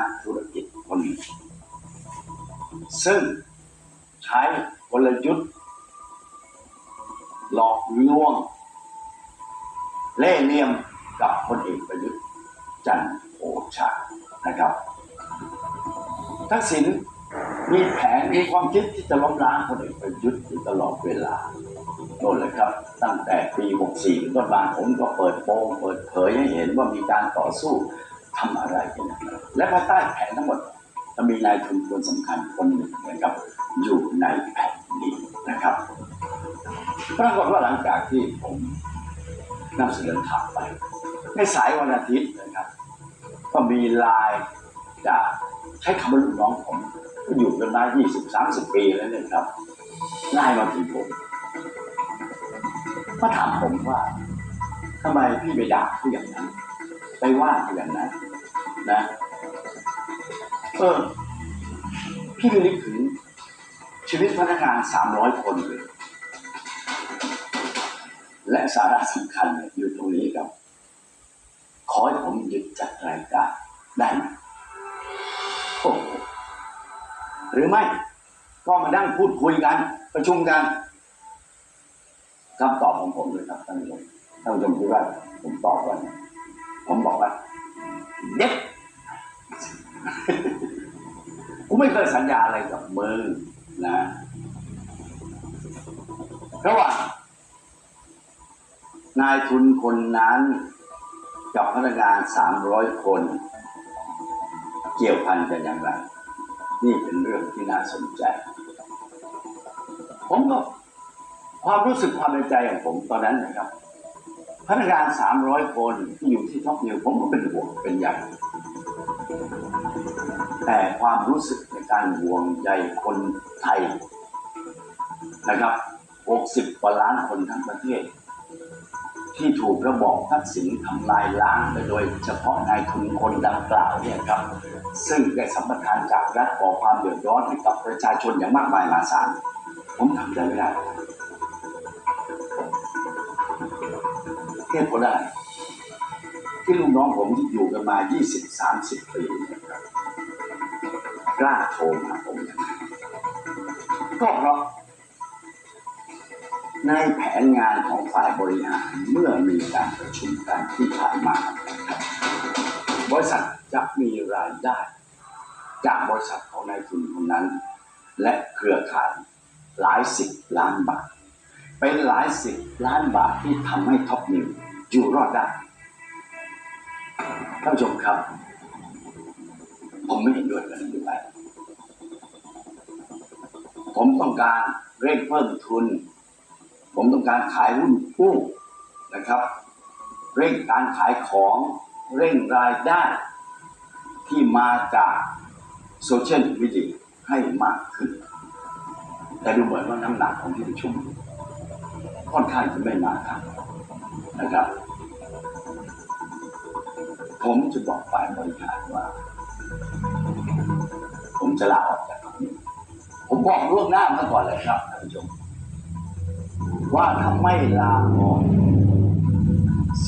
นักธุรกิจคนหนึ่งซึ่งใช้กลยุทธ์ หลอกลวง เล่ห์เหลี่ยมกับพลเอกประยุทธ์จันโอชานะครับทักษิณมีแผนมีความคิดที่จะล้มล้างพลเอกประยุทธ์อยู่ตลอดเวลาโน่นเลยครับ ตั้งแต่ปี 64เป็นต้นมาผมก็เปิดโปงเปิดเผยให้เห็นว่ามีการต่อสู้ ทำอะไรกันและภายใต้แผนทั้งหมดจะมีนายทุนคนสำคัญคนหนึ่งนะครับอยู่ในแผนนี้นะครับปรากฏว่าหลังจากที่ผมนำเสนอข่าวไป ในสายวันอาทิตย์นะครับ ก็มีลน์จากใช้คำว่าลูกน้องผมก็อยู่กันมา20 30 ปีแล้วเนี่ยครับไลน์มาถึงผมมาถามผมว่าทำไมพี่ไปด่าเขาอย่างนั้น ไปว่าเขาอย่างนั้นนะเออพี่นึกถึงชีวิตพนักงาน300คนเลย และสาระสำคัญอยู่ตรงนี้ครับ ขอให้ผมยุดจัดรายการได้ไหมโอ้หรือไม่ก็มานั่งพูดคุยกัน ประชุมกันคำตอบของผมเลยครับท่านผู้ชมท่านผู้ชมคิดว่าผมตอบว่า ผมบอกว่าเด็ดผมไม่เคยสัญญาอะไรกับมึงนะระหว่างนายทุนคนนั้นกับพนักงานสามร้อยคน เกี่ยวพันกันอย่างไรนี่เป็นเรื่องที่น่าสนใจ ผมก็ความรู้สึกความในใจของผมตอนนั้นนะครับ พนักงานสามร้อยคนที่อยู่ที่ท็อปนิวผมก็เป็นห่วงเป็นใยแต่ความรู้สึกในการห่วงใยคนไทยนะครับ 60 กว่าล้านคนทั้งประเทศ ที่ถูกระบอบทักษิณทำลายล้างไปโดยเฉพาะนายทุนคนดังกล่าวเนี่ยครับ ซึ่งได้สัมปทานจากรัฐก่อความเดือดร้อนให้กับประชาชนอย่างมากมายมหาศาลผมทำใจไม่ได้ เหตุผลอะไรที่ลูกน้องผมที่อยู่กันมา 20-30 ปีเนี่ยครับกล้าโทรมาผมก็เพราะในแผนงานของฝ่ายบริหารเมื่อมีการประชุมกันที่ผ่านมาบบริษัทจะมีรายได้ จากบริษัทของนายทุนคนนั้น และเครือข่ายหลายสิบล้านบาท เป็นหลายสิบล้านบาทที่ทำให้ท็อปนิวอยู่รอดได้ท่านผู้ชมครับ ผมไม่เห็นด้วยกับนโยบายผมต้องการเร่งเพิ่มทุน ผมต้องการขายหุ้นกู้นะครับ เร่งการขายของเร่งรายได้ที่มาจากโซเชียลมีเดียให้มากขึ้น แต่ดูเหมือนว่าน้ำหนักของที่ประชุม ค่อนข้างจะไม่มาครับนะครับ ผมจะบอกฝ่ายบริหารว่า ผมจะลาออกจากตรงนี้ผมบอกล่วงหน้ามาก่อนเลยครับท่านผู้ชมว่าถ้าไม่ลาออก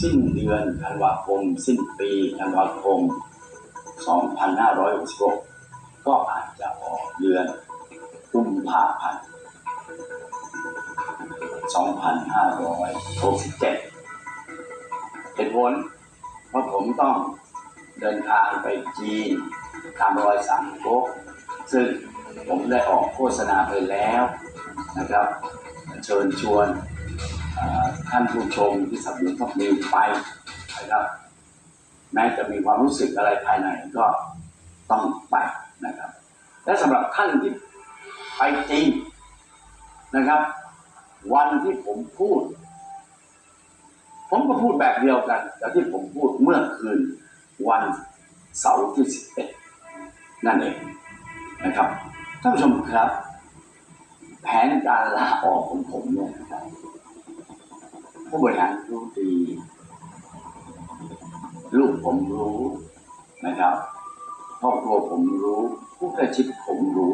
สิ้นเดือนธันวาคม สิ้นปีธันวาคม 2566 ก็อาจจะออกเดือนกุมภาพันธ์ 2567เหตุผลเพราะผมต้องเดินทางไปจีนตามรอยสังโกกซึ่งผมได้ออกโฆษณาไปแล้วนะครับ เชิญชวนท่านผู้ชมที่สับสนท็อปนิวไปนะครับแม้จะมีความรู้สึกอะไรภายในก็ต้องไปนะครับ และสำหรับท่านที่ไปจีนนะครับ วันที่ผมพูด ผมก็พูดแบบเดียวกันกับที่ผมพูดเมื่อคืน วันเสาร์ที่11นั่นเองนะครับท่านผู้ชมครับ แผนการลาออกของผมเนี่ยนะครับผู้บริหารรู้ดี ลูกผมรู้นะครับครอบครัวผมรู้ ผู้ใกล้ชิดผมรู้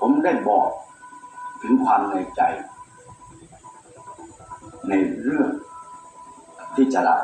ผมได้บอกถึงความในใจ ในเรื่องที่จะลา